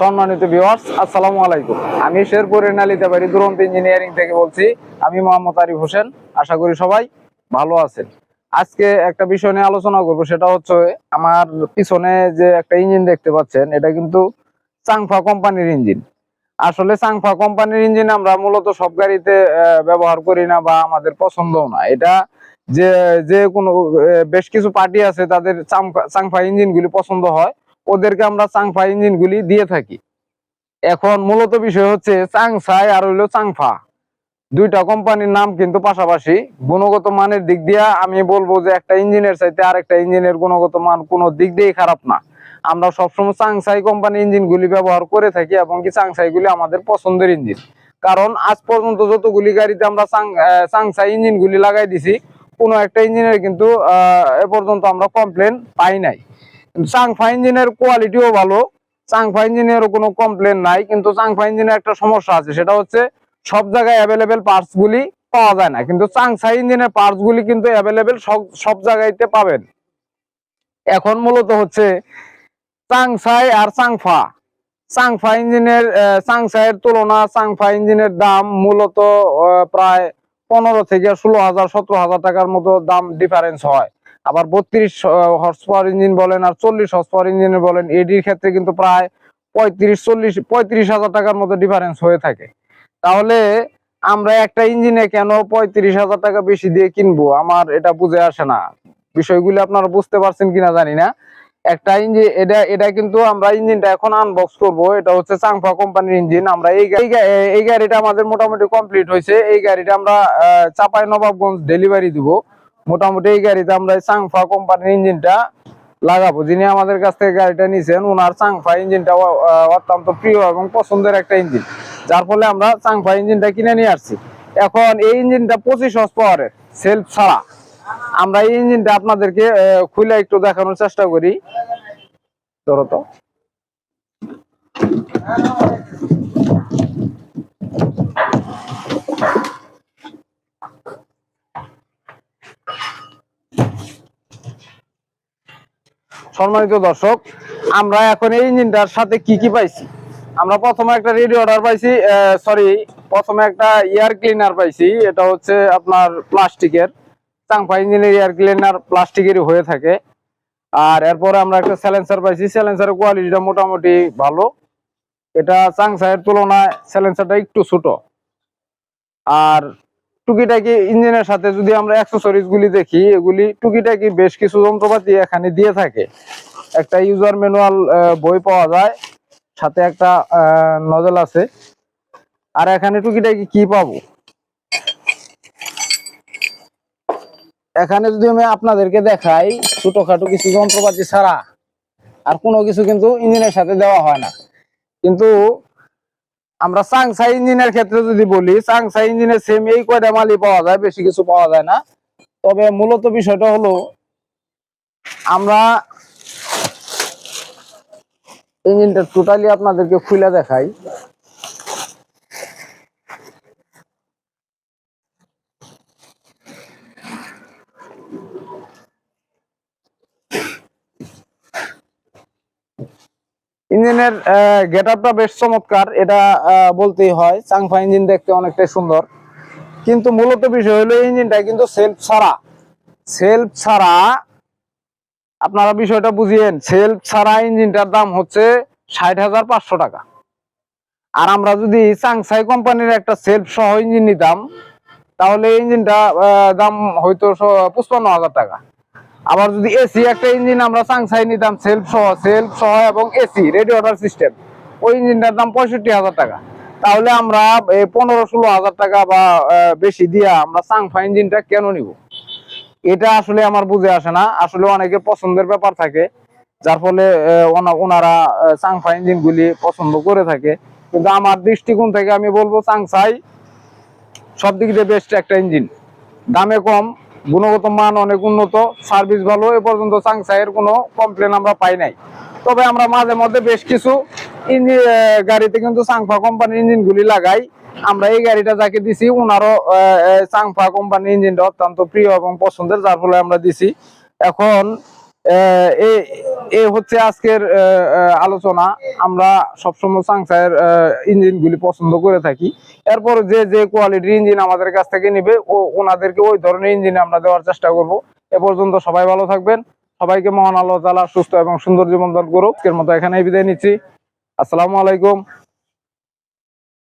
সম্মানিত ভিউয়ার্স আসসালামু আলাইকুম। আমি শেরপুরের নালিতাবাড়ি দুরন্ত ইঞ্জিনিয়ারিং থেকে বলছি, আমি মোহাম্মদ আরিফ হোসেন, আশা করি সবাই ভালো আছেন। আজকে একটা বিষয় নিয়ে আলোচনা করব, সেটা হচ্ছে আমার পিছনে যে একটা ইঞ্জিন দেখতে পাচ্ছেন, এটা কিন্তু চাংফা কোম্পানির ইঞ্জিন আসলে চাংফা কোম্পানির ইঞ্জিন আমরা মূলত সব গাড়িতে ব্যবহার করি না বা আমাদের পছন্দও না। এটা যে যে কোনো বেশ কিছু পার্টি আছে, তাদের চাংফা ইঞ্জিনগুলি পছন্দ হয়। ওদেরকে আমরা চাংফা ইঞ্জিনগুলি দিয়ে থাকি। এখন মূলত বিষয় হচ্ছে চাংসাই আর হইল চাংফা। দুইটা কোম্পানির নাম কিন্তু পাশাপাশি গুণগত মানের দিক দিয়ে আমি বলব যে একটা ইঞ্জিনের চাইতে আরেকটা ইঞ্জিনের গুণগত মান কোনো দিক দিয়েই খারাপ না। আমরা সবসময় চাংসাই কোম্পানির ইঞ্জিনগুলি ব্যবহার করে থাকি এবং কি চাংসাইগুলি আমাদের পছন্দের ইঞ্জিন। কারণ আজ পর্যন্ত যতগুলি গাড়িতে আমরা চাংসাই ইঞ্জিনগুলি লাগাই দিছি, কোনো একটা ইঞ্জিনের কিন্তু এ পর্যন্ত আমরা কমপ্লেন পাই নাই। চাংফা ইঞ্জিনের কোয়ালিটিও ভালো, চাংফা ইঞ্জিনেরও কোনো কমপ্লেন নাই, কিন্তু চাংফা ইঞ্জিনের একটা সমস্যা আছে, সেটা হচ্ছে সব জায়গায় অ্যাভেলেবেল পার্টস গুলি পাওয়া যায় না, কিন্তু চাংসা ইঞ্জিনের পার্টস গুলি কিন্তু অ্যাভেলেবেল সব জায়গাইতে পাবেন। এখন মূলত হচ্ছে চাংসাই আর চাংফা। চাংফা ইঞ্জিনের চাংসাইয়ের তুলনা, চাংফা ইঞ্জিনের দাম মূলত প্রায় পনেরো থেকে ষোলো হাজার, সতেরো হাজার টাকার মতো দাম ডিফারেন্স হয়। আবার বত্রিশ হর্স পাওয়ার ইঞ্জিন বলেন আর চল্লিশ হর্স পাওয়ার ইঞ্জিন বলেন এডির ক্ষেত্রে কিন্তু প্রায় পঁয়ত্রিশ, চল্লিশ, পঁয়ত্রিশ হাজার টাকার মতো ডিফারেন্স হয়ে থাকে। তাহলে আমরা একটা ইঞ্জিনে কেন পঁয়ত্রিশ হাজার টাকা বেশি দিয়ে কিনবো? আমার এটা বুঝে আসে না। বিষয়গুলি আপনারা বুঝতে পারছেন কিনা জানি না। একটা ইঞ্জিন এটা এটা কিন্তু আমরা ইঞ্জিনটা এখন আনবক্স করব। এটা হচ্ছে চাংফা কোম্পানির ইঞ্জিন আমরা এই এই গাড়িটা আমাদের মোটামুটি কমপ্লিট হয়েছে। এই গাড়িটা আমরা চাপাই নবাবগঞ্জ ডেলিভারি দিব। মোটামুটি এই গাড়িতে আমরা চাংফা কোম্পানির ইঞ্জিনটা লাগাবো। যিনি আমাদের কাছ থেকে গাড়িটা নিয়েছেন ওনার চাংফা ইঞ্জিনটা অত্যন্ত প্রিয় এবং পছন্দের একটা ইঞ্জিন। যার ফলে আমরা চাংফা ইঞ্জিনটা কিনে নিয়ে আসছি। এখন এই ইঞ্জিনটা পঁচিশ হর্স পাওয়ারের সেলফ ছাড়া। আমরা এই ইঞ্জিনটা আপনাদেরকে খুলে একটু দেখানোর চেষ্টা করি। ধরো তো। সম্মানিত দর্শক, আমরা এখন এই ইঞ্জিনটার সাথে কি কি পাইছি? আমরা প্রথমে একটা রেডিও অর্ডার পাইছি সরি প্রথমে একটা এয়ার ক্লিনার পাইছি, এটা হচ্ছে আপনার প্লাস্টিকের, চাংফা ইঞ্জিনের এয়ার ক্লিনার প্লাস্টিকেরই হয়ে থাকে। আর এরপরে আমরা একটা স্যালেন্সার পাইছি স্যালেন্সারের কোয়ালিটিটা মোটামুটি ভালো। এটা চাংসাইয়ের তুলনায় স্যালেন্সারটা একটু ছোট। আর টুকিটাকি ইঞ্জিনের সাথে যদি আমরা অ্যাক্সেসরিজ গুলি দেখি, এগুলি টুকিটাকি বেশ কিছু যন্ত্রপাতি এখানে দিয়ে থাকে। একটা ইউজার ম্যানুয়াল বই পাওয়া যায়, সাথে একটা নজল আছে। আর এখানে টুকিটাকি কি পাবো? এখানে যদি আমি আপনাদেরকে দেখাই, ছোটখাটো কিছু যন্ত্রপাতি ছাড়া, আর কোনো কিছু কিন্তু ইঞ্জিনের সাথে দেওয়া হয় না। কিন্তু আমরা চাংসাই ইঞ্জিনের ক্ষেত্রে যদি বলি চাংসাই ইঞ্জিনের সেম এই কয়টা মালই পাওয়া যায়, বেশি কিছু পাওয়া যায় না। তবে মূলত বিষয়টা হলো, আমরা ইঞ্জিনটা টোটালি আপনাদেরকে ফুলে দেখাই। ইঞ্জিনের গেট আপটা বেশ চমৎকার। এটা বলতেই হয়, চাংফা ইঞ্জিন দেখতে অনেকটাই সুন্দর। কিন্তু মূলত বিষয় হলো ইঞ্জিনটা কিন্তু সেলফ ছাড়া। সেলফ ছাড়া, আপনারা বিষয়টা বুঝিয়েন, সেলফ ছাড়া ইঞ্জিনটার দাম হচ্ছে ষাট হাজার পাঁচশো টাকা। আর আমরা যদি চাংসাই কোম্পানির একটা সেলফ সহ ইঞ্জিন নিতাম, তাহলে ইঞ্জিনটা দাম হয়তো পঁচপান্ন হাজার টাকা। আবার যদি এসি একটা ইঞ্জিন আমরা চাংসাই নিতাম সেলফ সহ সেলফ সহ এবং এসি রেডিওটার সিস্টেম ওই ইঞ্জিনটার দাম পঁয়ষট্টি হাজার টাকা। তাহলে আমরা পনেরো ষোলো হাজার টাকা বা বেশি দিয়া আমরা চাংফা ইঞ্জিনটা কেন নিব? এটা আসলে আমার বুঝে আসে না। আসলে অনেকে পছন্দের ব্যাপার থাকে, যার ফলে ওনারা চাংফা ইঞ্জিন গুলি পছন্দ করে থাকে। কিন্তু আমার দৃষ্টিকোণ থেকে আমি বলব চাংসাই সব দিক দিয়ে বেস্ট একটা ইঞ্জিন দামে কম গুণগত মান অনেক উন্নত সার্ভিস ভালো, এ পর্যন্ত চাংসাইয়ের কোনো কমপ্লেন আমরা পাই নাই। তবে আমরা মাঝে মধ্যে বেশ কিছু ইঞ্জিন গাড়িতে কিন্তু চাংফা কোম্পানির ইঞ্জিনগুলি লাগাই। আমরা এই গাড়িটা যাকে দিছি ওনারও চাংফা কোম্পানির ইঞ্জিনটা অত্যন্ত প্রিয় এবং পছন্দের, যার ফলে আমরা দিছি। এখন এ- হচ্ছে আজকের আলোচনা। আমরা সবসময় সাংসায়ের ইঞ্জিন গুলি পছন্দ করে থাকি। এরপর যে যে কোয়ালিটির ইঞ্জিন আমাদের কাছ থেকে নিবে, ও, ওনাদেরকে ওই ধরনের ইঞ্জিন আমরা দেওয়ার চেষ্টা করব। এ পর্যন্ত সবাই ভালো থাকবেন। সবাইকে মহান আল্লাহ তাআলা সুস্থ এবং সুন্দর জীবন দান করুক। এর মতো এখানেই বিদায় নিচ্ছি। আসসালামু আলাইকুম।